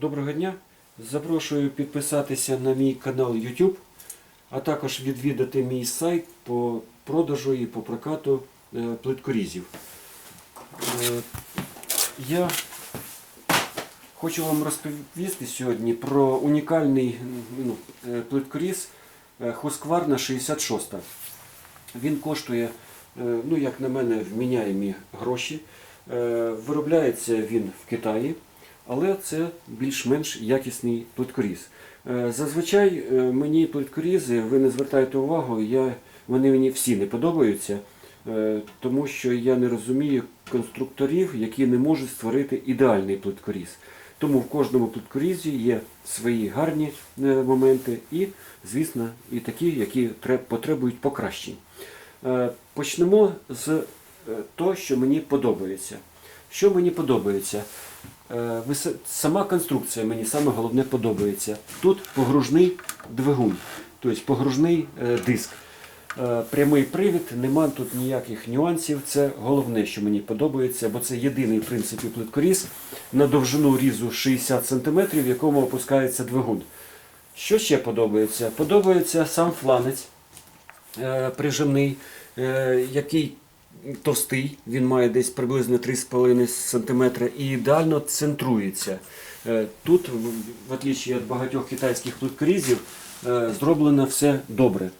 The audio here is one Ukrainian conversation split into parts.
Доброго дня. Запрошую підписатися на мій канал YouTube, а також відвідати мій сайт по продажу і по прокату е, плиткорізів. Е, Я хочу вам розповісти сьогодні про унікальний ну, е, плиткоріз Husqvarna 66. Він коштує, ну як на мене, вміняємі гроші. Виробляється він в Китаї, але це більш-менш якісний плиткоріз. Е, Зазвичай е, мені плиткорізи, ви не звертаєте увагу, я, вони мені всі не подобаються, е, тому що я не розумію конструкторів, які не можуть створити ідеальний плиткоріз. Тому в кожному плиткорізі є свої гарні моменти і, звісно, і такі, які потребують покращень. Почнемо з того, що мені подобається. Що мені подобається? Е, Сама конструкція мені саме головне подобається. Тут погружний двигун, тобто погружний е, диск. Е, Прямий привід, нема тут ніяких нюансів. Це головне, що мені подобається, бо це єдиний в принципі плиткоріз на довжину різу 60 см, в якому опускається двигун. Що ще подобається? Подобається сам фланець прижимний, який товстий, він має десь приблизно 3,5 см і ідеально центрується. Е, Тут, в, отличие від багатьох китайських плиткорізів, е, зроблено все добре.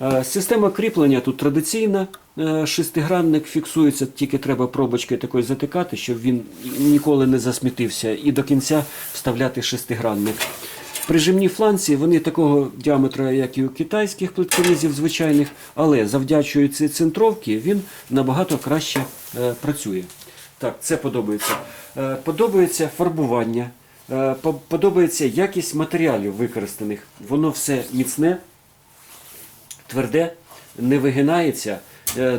Е, Система кріплення тут традиційна. Шестигранник фіксується, тільки треба пробочкою такою затикати, щоб він ніколи не засмітився, і до кінця вставляти шестигранник. Прижимні фланці вони такого діаметра, як і у китайських плиткорізів звичайних, але завдячуючи центровці він набагато краще е, працює. Так, це подобається. Е, подобається фарбування, е, подобається якість матеріалів використаних. Воно все міцне, тверде, не вигинається,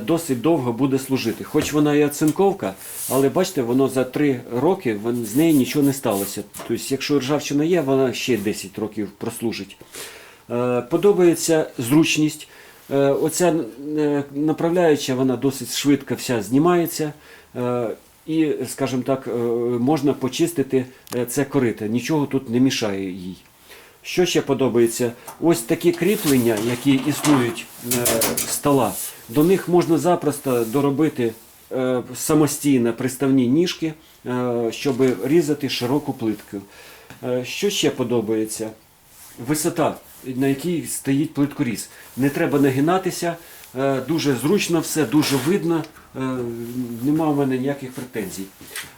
досить довго буде служити. Хоч вона і оцинковка, але бачите, воно за 3 роки з неї нічого не сталося. Тобто, якщо ржавчина є, вона ще 10 років прослужить. Е, Подобається зручність. Е, Оця е, направляюча, вона досить швидко вся знімається. Е, І, скажімо так, е, можна почистити е, це корито. Нічого тут не мішає їй. Що ще подобається? Ось такі кріплення, які існують е, стола, до них можна запросто доробити е, самостійно приставні ніжки, е, щоб різати широку плитку. Е, що ще подобається? Висота, на якій стоїть плиткоріз. Не треба нагинатися, е, дуже зручно все, дуже видно, е, нема в мене ніяких претензій.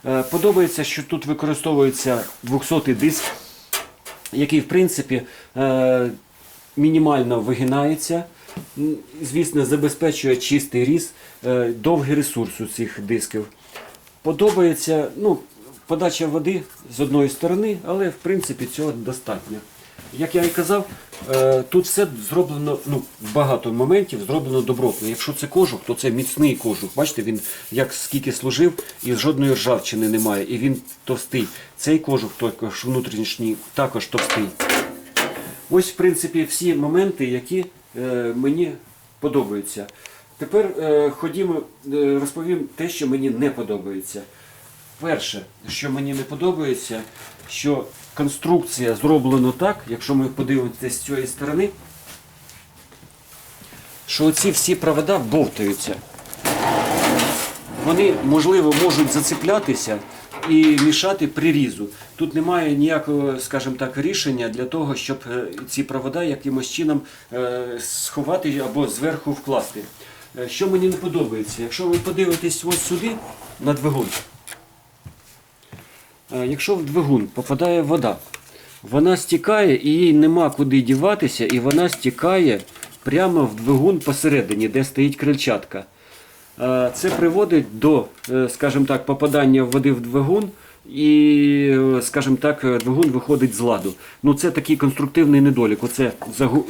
Е, Подобається, що тут використовується 200 диск який в принципі е, мінімально вигинається, звісно, забезпечує чистий різ, е, довгий ресурс у цих дисків. Подобається ну, подача води з одної сторони, але в принципі цього достатньо. Як я і казав, е, тут все зроблено, ну, багато моментів зроблено добротно. Якщо це кожух, то це міцний кожух. Бачите, він як скільки служив, і жодної ржавчини немає, і він товстий. Цей кожух також внутрішній також товстий. Ось, в принципі, всі моменти, які е, мені подобаються. Тепер е, ходімо, розповім те, що мені не подобається. Перше, що мені не подобається, що конструкція зроблена так, якщо ми подивимося з цієї сторони, що ці всі провода бовтаються. Вони, можливо, можуть зацеплятися і мішати прирізу. Тут немає ніякого, скажімо так, рішення для того, щоб е, ці провода якимось чином е, сховати або зверху вкласти. Е, Що мені не подобається, якщо ви подивитесь ось сюди на двигун, Якщо в двигун попадає вода, вона стікає і їй нема куди діватися, і вона стікає прямо в двигун посередині, де стоїть крильчатка. Е, Це приводить до, е, скажімо так, попадання води в двигун, і, е, скажімо так, е, двигун виходить з ладу. Ну це такий конструктивний недолік. Оце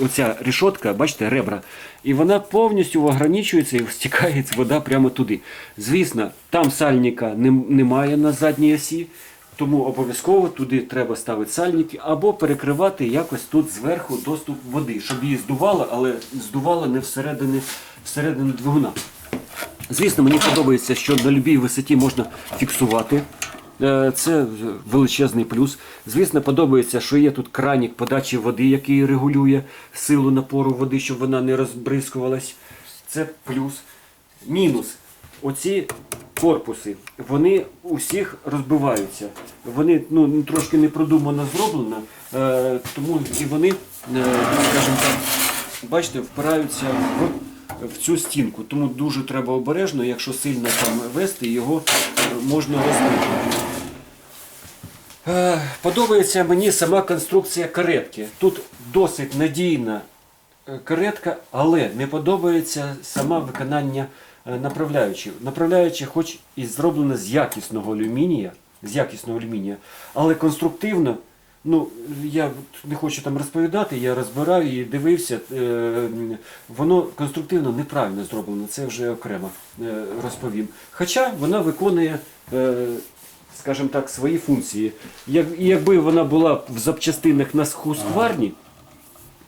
оця рішотка, бачите, ребра, і вона повністю ограничується і стікає вода прямо туди. Звісно, там сальника немає на задній осі. Тому обов'язково туди треба ставити сальники або перекривати якось тут зверху доступ води, щоб її здувало, але здувало не всередині, всередину двигуна. Звісно, мені подобається, що на будь-якій висоті можна фіксувати е, це величезний плюс. Звісно, подобається, що є тут кранік подачі води, який регулює силу напору води, щоб вона не розбризкувалась. Це плюс. Мінус. Оці корпуси, вони усіх розбиваються. Вони ну, трошки непродумано зроблено, е, тому і вони, е, скажімо так, бачите, впираються в, в цю стінку. Тому дуже треба обережно, якщо сильно там вести, його е, можна розбити. Е, Подобається мені сама конструкція каретки. Тут досить надійна е, каретка, але не подобається саме виконання е, направляючих. Направляючі хоч і зроблено з якісного алюмінія, з якісного алюмінія, але конструктивно, ну я не хочу там розповідати, я розбираю і дивився, е, воно конструктивно неправильно зроблено, це вже окремо е, розповім. Хоча вона виконує. е, скажімо так, свої функції. Як, якби вона була в запчастинах на хускварні,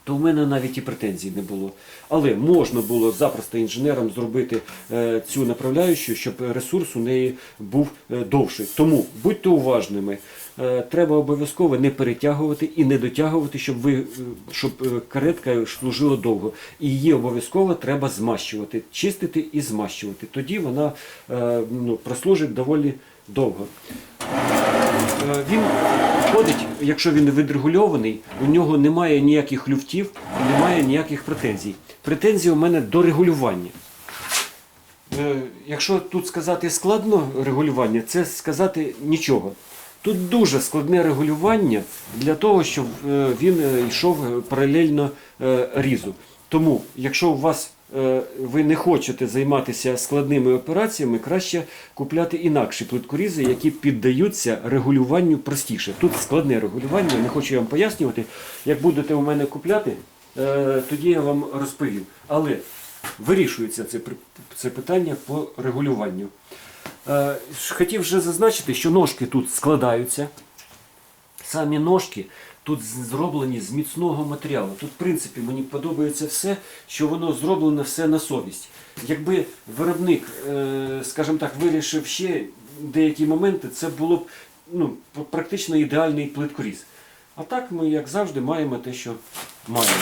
то в мене навіть і претензій не було. Але можна було запросто інженерам зробити е, цю направляючу, щоб ресурс у неї був е, довший. Тому будьте уважними. Е, треба обов'язково не перетягувати і не дотягувати, щоб ви щоб каретка служила довго. І її обов'язково треба змащувати, чистити і змащувати. Тоді вона ну, прослужить доволі довго. Е, Він ходить, якщо він відрегульований, у нього немає ніяких люфтів, немає ніяких претензій. Претензії у мене до регулювання. Е, Якщо тут сказати складно регулювання, це сказати нічого. Тут дуже складне регулювання для того, щоб е, він йшов паралельно різу. Тому, якщо у вас ви не хочете займатися складними операціями, краще купляти інакші плиткорізи, які піддаються регулюванню простіше. Тут складне регулювання, не хочу вам пояснювати. Як будете у мене купляти, е, тоді я вам розповім. Але вирішується це, це питання по регулюванню. Е, Хотів вже зазначити, що ножки тут складаються. Самі ножки тут зроблені з міцного матеріалу. Тут, в принципі, мені подобається все, що воно зроблено все на совість. Якби виробник, е, скажімо так, вирішив ще деякі моменти, це було б ну, практично ідеальний плиткоріз. А так ми, як завжди, маємо те, що маємо.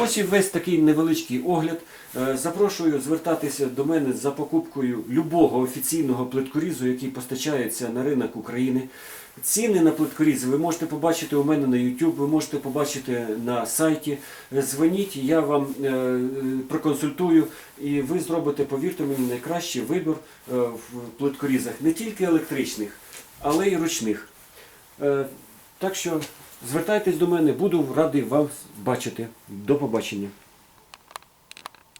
Ось і весь такий невеличкий огляд. Е, Запрошую звертатися до мене за покупкою любого офіційного плиткорізу, який постачається на ринок України. Ціни на плиткорізи ви можете побачити у мене на YouTube, ви можете побачити на сайті. Е, Дзвоніть, я вам е, проконсультую, і ви зробите, повірте мені, найкращий вибір в плиткорізах не тільки електричних, але й ручних. Так що звертайтесь до мене, буду радий вас бачити. До побачення.